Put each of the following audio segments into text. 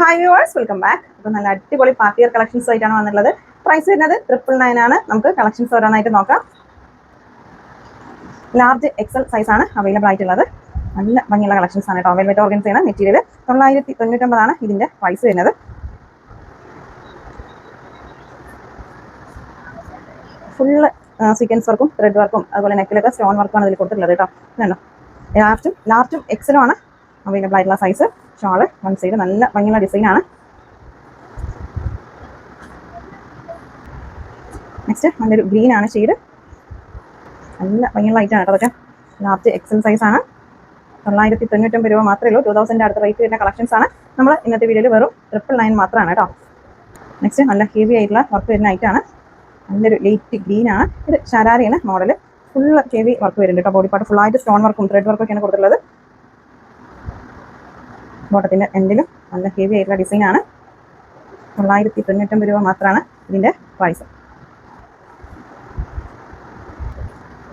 Hi viewers welcome back അപ്പോൾ നല്ല അടിപൊളി പാർട്ടിയർ കളക്ഷൻസ് ആയിട്ടാണ് വന്നിട്ടുള്ളത്. പ്രൈസ് വരുന്നത് ട്രിപ്പിൾ നയൻ ആണ്. നമുക്ക് കളക്ഷൻസ് ഓരോന്നായിട്ട് നോക്കാം. ലാർജ് എക്സൽ സൈസ് ആണ് അവൈലബിൾ ആയിട്ടുള്ളത്. നല്ല ഭംഗിയുള്ള കളക്ഷൻസ് ആണ് കേട്ടോ. വെൽവെറ്റ് ഓർഗൻസ് ചെയ്യുന്ന മെറ്റീരിയൽ തൊള്ളായിരത്തി തൊണ്ണൂറ്റൊമ്പതാണ് ഇതിന്റെ പ്രൈസ് വരുന്നത്. ഫുള്ള് സീക്വൻസ് വർക്കും ത്രെഡ് വർക്കും അതുപോലെ നെക്കിലൊക്കെ സ്റ്റോൺ വർക്കാണ് ഇതിൽ കൊടുത്തിട്ടുള്ളത് കേട്ടോ. കണ്ടോ ലാർജും ലാർജും എക്സലും ആണ് അവൈലബിൾ ആയിട്ടുള്ള സൈസ് ഷാൾ വൺ സൈഡ് നല്ല ഭംഗിയുള്ള ഡിസൈനാണ് നെക്സ്റ്റ് നല്ലൊരു ഗ്രീൻ ആണ് ഷെയ്ഡ് നല്ല ഭംഗിയുള്ള ഐറ്റം ആണ് കേട്ടോ അതൊക്കെ. ലാർജ് എക്സൽ സൈസ് ആണ്. തൊള്ളായിരത്തി തൊണ്ണൂറ്റൊമ്പത് രൂപ മാത്രമേ ഉള്ളൂ. ടു തൗസൻഡ് അടുത്ത റേറ്റ് വരുന്ന കളക്ഷൻസ് ആണ്. നമ്മൾ ഇന്നത്തെ വീഡിയോയിൽ വെറും ട്രിപ്പിൾ നയൻ മാത്രമാണ് കേട്ടോ. നെക്സ്റ്റ് നല്ല ഹെവി ആയിട്ടുള്ള വർക്ക് വരുന്ന ഐറ്റം ആണ്. നല്ലൊരു ലൈറ്റ് ഗ്രീൻ ആണ്. ഇത് ശരാരിയാണ് മോഡൽ ഫുള്ള് ഹെവി വർക്ക് വരുന്നുണ്ട് കേട്ടോ. ബോഡി പാർട്ട് ഫുള്ളായിട്ട് സ്റ്റോൺ വർക്കും ത്രെഡ് വർക്കും ഒക്കെയാണ് കൊടുത്തിട്ടുള്ളത്. ബോട്ടത്തിന്റെ എൻഡിലും നല്ല ഹെവി ആയിട്ടുള്ള ഡിസൈൻ ആണ്. തൊള്ളായിരത്തി തൊണ്ണൂറ്റൊമ്പത് രൂപ മാത്രമാണ് ഇതിന്റെ പ്രൈസ്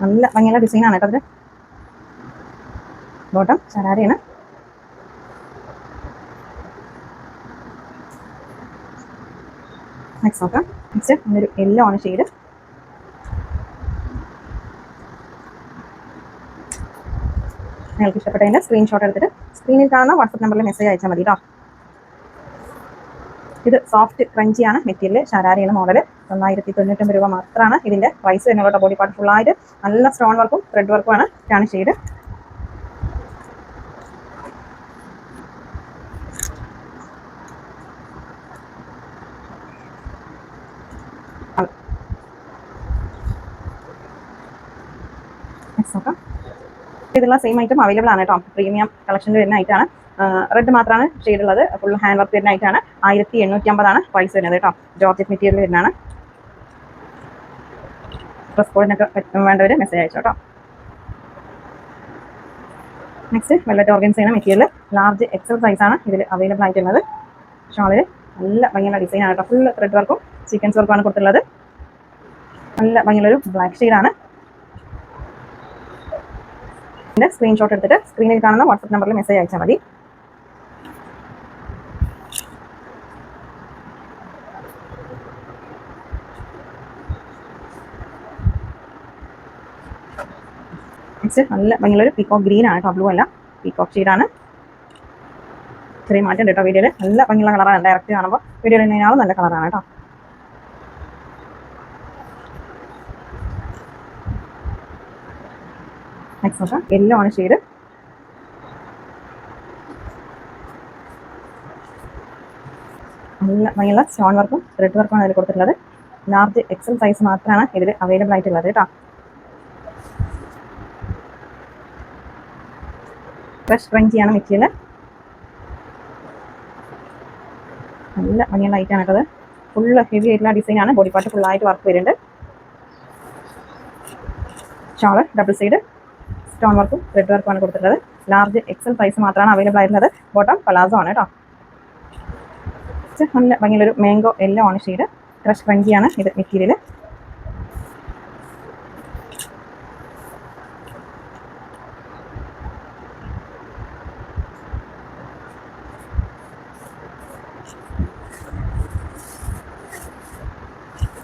നല്ല ഭംഗിയുള്ള ഡിസൈനാണ് കേട്ടോ അതിൽ ബോട്ടം ശരാരിയാണ് നെക്സ്റ്റ് നോക്കാം. നെക്സ്റ്റ് ഒരു യെല്ലോ ആണ് ഷെയ്ഡ് നിങ്ങൾക്ക് ഇഷ്ടപ്പെട്ടതിന്റെ സ്ക്രീൻഷോട്ട് എടുത്തിട്ട് സ്ക്രീനിൽ കാണുന്ന വാട്സപ്പ് നമ്പറിൽ മെസ്സേജ് അയച്ചാൽ മതി കേട്ടോ ഇത് സോഫ്റ്റ് ക്രഞ്ചിയാണ് മെറ്റീരിയൽ. ഷരാരിയാണ് മോഡൽ തൊള്ളായിരത്തി തൊണ്ണൂറ്റൊമ്പത് രൂപ മാത്രമാണ് ഇതിന്റെ പ്രൈസ് വരുന്നത് ബോഡി പാർട്ട് ഫുള്ളായിട്ട് നല്ല സ്റ്റോൺ വർക്കും ത്രെഡ് വർക്കും ആണ് ഇതാണ് ഷെയ്ഡ് നോക്കാം. ഇതിലുള്ള സെയിം ഐറ്റം അവൈലബിൾ ആണ് കേട്ടോ. പ്രീമിയം കളക്ഷനിൽ വരുന്ന ഐറ്റാണ് റെഡ് മാത്രമാണ് ഷെയ്ഡ് ഉള്ളത് ഫുൾ ഹാൻഡ് വർക്ക് വരുന്ന ഐറ്റാണ് ആയിരത്തി എണ്ണൂറ്റി അമ്പതാണ് പ്രൈസ് വരുന്നത് കേട്ടോ. ജോർജറ്റ് മെറ്റീരിയൽ വരുന്നതാണ്. ഡ്രസ് കോഡിനൊക്കെ വേണ്ടവർ മെസ്സേജ് അയച്ചു കേട്ടോ. നെക്സ്റ്റ് വെള്ളറ്റ് ഓർഗൻസ് ചെയ്യുന്ന മെറ്റീരിയൽ ലാർജ് എക്സൽ സൈസ് ആണ് ഇതിൽ അവൈലബിൾ ആയിട്ടുള്ളത്. ഷോളിൽ നല്ല ഭംഗിയുള്ള ഡിസൈനാണ് കേട്ടോ. ഫുൾ ത്രെഡ് വർക്കും സീക്വൻസ് വർക്കുമാണ് കൊടുത്തുള്ളത് നല്ല ഭംഗിയുള്ളൊരു ബ്ലാക്ക് ഷെയ്ഡാണ് ഇതിന്റെ സ്ക്രീൻഷോട്ട് എടുത്തിട്ട് സ്ക്രീനിൽ കാണുന്ന വാട്സപ്പ് നമ്പറിൽ മെസ്സേജ് അയച്ചാൽ മതി. നല്ല ഭംഗിയുള്ളൊരു പീക്കോക്ക് ഗ്രീൻ ആണ് കേട്ടോ ബ്ലൂ അല്ല. പീക്കോക്ക് ഷീഡാണ് ചെറിയ മാറ്റം കേട്ടോ വീഡിയോയിൽ നല്ല ഭംഗിയുള്ള കളറാണ് ഡയറക്റ്റ് കാണുമ്പോൾ വീഡിയോയിൽ നിന്നാലും നല്ല കളറാണ് കേട്ടോ. നെക്സ്റ്റ് നോക്കാം. യെല്ലോ ആണ് ഷെയ്ഡ് നല്ല ഭംഗിയുള്ള സ്റ്റോൺ വർക്കും ത്രെഡ് വർക്കും അതിൽ കൊടുത്തിട്ടുള്ളത്. ലാർജ് എക്സൽ സൈസ് മാത്രമാണ് ഇതിൽ അവൈലബിൾ ആയിട്ടുള്ളത് കേട്ടോ. ഫ്രഷ് ക്രഞ്ചിയാണ് മെറ്റീരിയൽ നല്ല ഭംഗിയുള്ള ഐറ്റാണ് കേട്ടത്. ഫുള്ള് ഹെവി ആയിട്ടുള്ള ഡിസൈനാണ് ആണ്. ബോഡി പാർട്ട് ഫുള്ളായിട്ട് വർക്ക് വരുന്നുണ്ട്. ഷോൾ ഡബിൾ സൈഡ് സ്റ്റോൺ വർക്കും ത്രെഡ് വർക്കുമാണ് കൊടുത്തിട്ടുള്ളത്. ലാർജ് എക്സൽ സൈസ് മാത്രമാണ് അവൈലബിൾ ആയിരുന്നത്. ബോട്ടം പലാസോ ആണ് കേട്ടോ നല്ല ഭംഗിയുള്ളൊരു മാംഗോ എല്ലോ ആണ് ഷെയ്ഡ് ക്രഷ് ക്രഞ്ചിയാണ് ഇത് മെറ്റീരിയൽ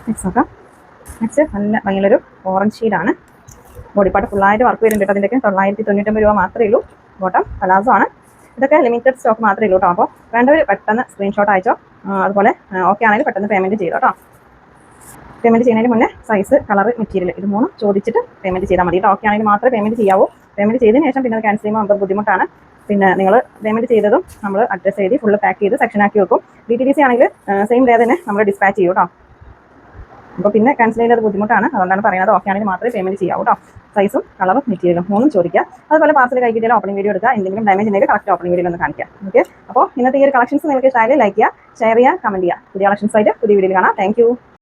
നെക്സ്റ്റ് നോക്കാം. നെക്സ്റ്റ് നല്ല ഭംഗിയുള്ളൊരു ഓറഞ്ച് ഷെയ്ഡാണ് ബോഡി പാർട്ട് ഫുള്ളായിട്ട് വർക്ക് വരുന്നുണ്ട് അതിന്റെയൊക്കെ തൊള്ളായിരത്തി തൊണ്ണൂറ്റൊമ്പത് രൂപ മാത്രമേ ഉള്ളൂ. ബോട്ടം പലാസോ ആണ് ഇതൊക്കെ ലിമിറ്റഡ് സ്റ്റോക്ക് മാത്രമേ ഉള്ളൂ കേട്ടോ. അപ്പോൾ വേണ്ടവർ പെട്ടെന്ന് സ്ക്രീൻഷോട്ട് അയച്ചോ. അതുപോലെ ഓക്കെ ആണെങ്കിൽ പെട്ടെന്ന് പേയ്മെന്റ് ചെയ്തോ കേട്ടോ. പേയ്മെന്റ് ചെയ്യുന്നതിന് മുന്നേ സൈസ് കളർ മെറ്റീരിയൽ ഇത് മൂന്നും ചോദിച്ചിട്ട് പേയ്മെന്റ് ചെയ്താൽ മതി കേട്ടോ. ഓക്കെ ആണെങ്കിൽ മാത്രമേ പേയ്മെന്റ് ചെയ്യാവൂ. പേയ്മെന്റ് ചെയ്തതിന് ശേഷം പിന്നെ ക്യാൻസൽ ചെയ്യുമ്പോൾ നമുക്ക് ബുദ്ധിമുട്ടാണ്. പിന്നെ നിങ്ങൾ പേയ്മെന്റ് ചെയ്തതും നമ്മൾ അഡ്രസ്സ് എഴുതി ഫുള്ള് പാക്ക് ചെയ്ത് സെക്ഷൻ ആക്കി വെക്കും. ഡി ടി ഡി സി ആണെങ്കിൽ സെയിം ഡേ തന്നെ നമ്മൾ ഡിസ്പാച്ച് ചെയ്യും കേട്ടോ. അപ്പോൾ പിന്നെ ക്യാൻസൽ ചെയ്യുന്നത് ബുദ്ധിമുട്ടാണ്. അതുകൊണ്ടാണ് പറയുന്നത് ഓക്കെ ആണെങ്കിൽ മാത്രമേ പേയ്മെന്റ് ചെയ്യാവൂ കേട്ടോ സൈസും കളറും മെറ്റീരിയലും മൂന്നും ചോദിക്കുക. അതുപോലെ പാർസൽ കൈ ഓപ്പണിംഗ് വീഡിയോ എടുക്കുക. എന്തെങ്കിലും ഡാമേജ് ഉണ്ടെങ്കിൽ കറക്റ്റ് ഓപ്പണിംഗ് വീഡിയോ ഒന്ന് കാണിക്കുക. ഓക്കെ അപ്പോൾ ഇന്നത്തെ ഈ ഒരു കളക്ഷൻസ് നിങ്ങൾക്ക് ഇഷ്ടമായാലും ലൈക്ക് ചെയ്യുക ഷെയർ ചെയ്യുക കമന്റ് ചെയ്യുക. പുതിയ കളക്ഷൻസ് ആയിട്ട് പുതിയ വീഡിയോയിൽ കാണാം. താങ്ക്